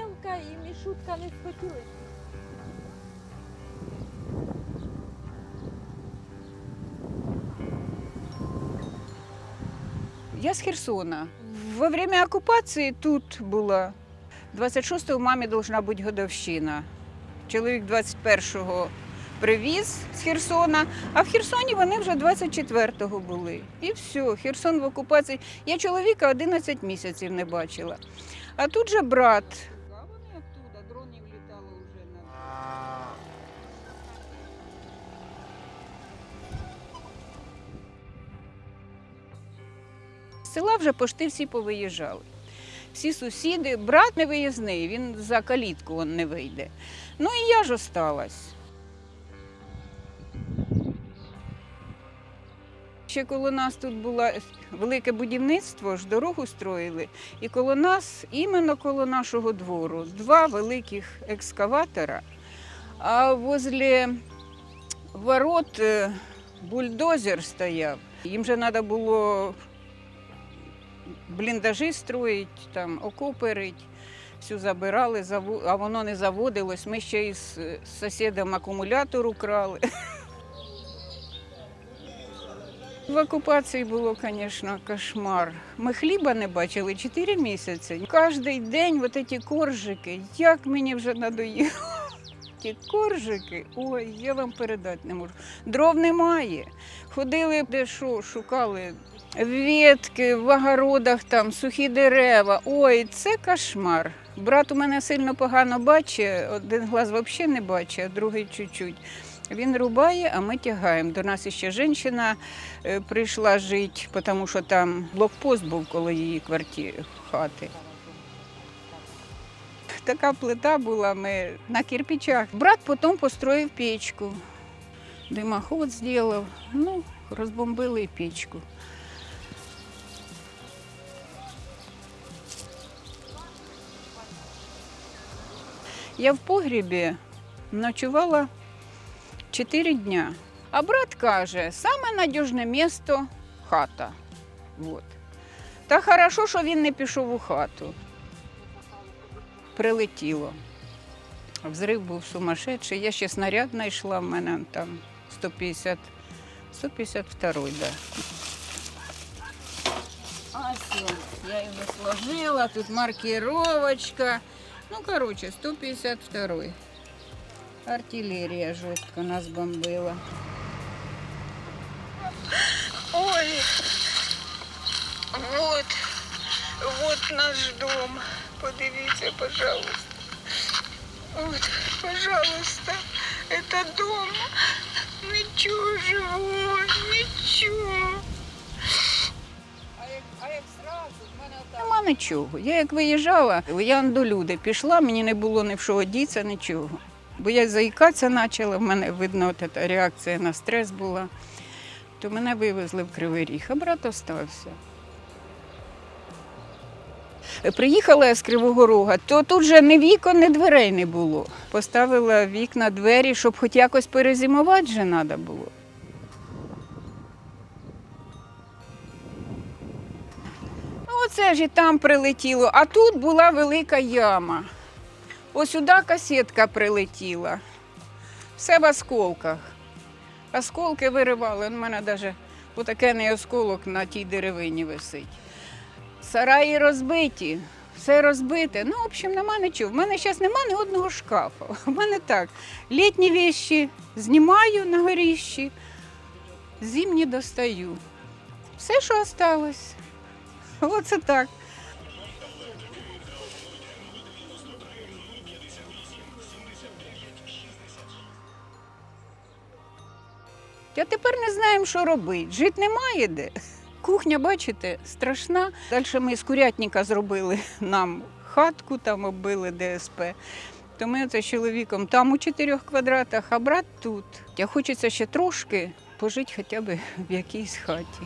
білка і мішутка не схотіли. Я з Херсона. Во время окупації тут була. 26-го мамі должна бути годовщина. Чоловік 21-го привіз з Херсона, а в Херсоні вони вже 24-го були. І все, Херсон в окупації. Я чоловіка 11 місяців не бачила. А тут же брат. Села вже пошти всі повиїжджали. Всі сусіди, брат не виїзний, він за калітку він не вийде. Ну і я ж осталась. Ще коло нас тут було велике будівництво, ж дорогу строїли, і коло нас, іменно коло нашого двору, два великих екскаватора, а возле ворот е, бульдозер стояв. Їм же треба було бліндажі строїть, там окопи. Всю забирали, а воно не заводилось. Ми ще із е, сусідом акумулятор украли. В окупації було, звісно, кошмар. Ми хліба не бачили 4 місяці. Кожен день от ці коржики, як мені вже надоїло. Ті коржики, ой, я вам передати не можу. Дров немає. Ходили де що, шукали ветки в огородах, там сухі дерева. Ой, це кошмар. Брат у мене сильно погано бачить, один глаз взагалі не бачить, а другий чуть-чуть. Він рубає, а ми тягаємо. До нас ще жінка е, прийшла жити, тому що там блокпост був коло її квартири, хати. Така плита була, ми на кирпичах. Брат потім построїв печку. Димоход зробив, ну, розбомбили печку. Я в погрібі ночувала 4 дня. А брат каже, саме надіжне місто хата. Вот. Та хорошо, що він не пішов у хату. Прилетіло. Взрив був сумасшедший. Я ще снаряд знайшла, в мене там 150, 152 да. А все, я його сложила, тут маркировочка. Ну, короче, 152 Артиллерия жестко нас бомбила. Ой, вот, вот наш дом. Подивіться, пожалуйста. Вот, пожалуйста, это дом. Нічого живого, нічого. Я як виїжджала, я до люди пішла, мені не було ні в що одіться, нічого. Бо я заїкатися почала, в мене видно, от реакція на стрес була. То мене вивезли в Кривий Ріг, а брат остався. Приїхала я з Кривого Рога, то тут же ні вікон, ні дверей не було. Поставила вікна, двері, щоб хоч якось перезимувати вже треба було. Оце ж і там прилетіло, а тут була велика яма. Ось сюди касетка прилетіла. Все в осколках. Осколки виривали. У мене навіть отакений осколок на тій деревині висить. Сараї розбиті, все розбите. Ну, в общем, нема нічого. В мене зараз нема ні одного шкафу. У мене так. Літні віші знімаю на горіщі, зимні достаю. Все, що осталось. Оце так. Я тепер не знаємо, що робити. Жити немає де. Кухня, бачите, страшна. Далі ми з курятника зробили нам хатку, там оббили ДСП. То ми оце з чоловіком там у чотирьох квадратах, а брат тут. Я хочеться ще трошки пожити хоча б в якійсь хаті.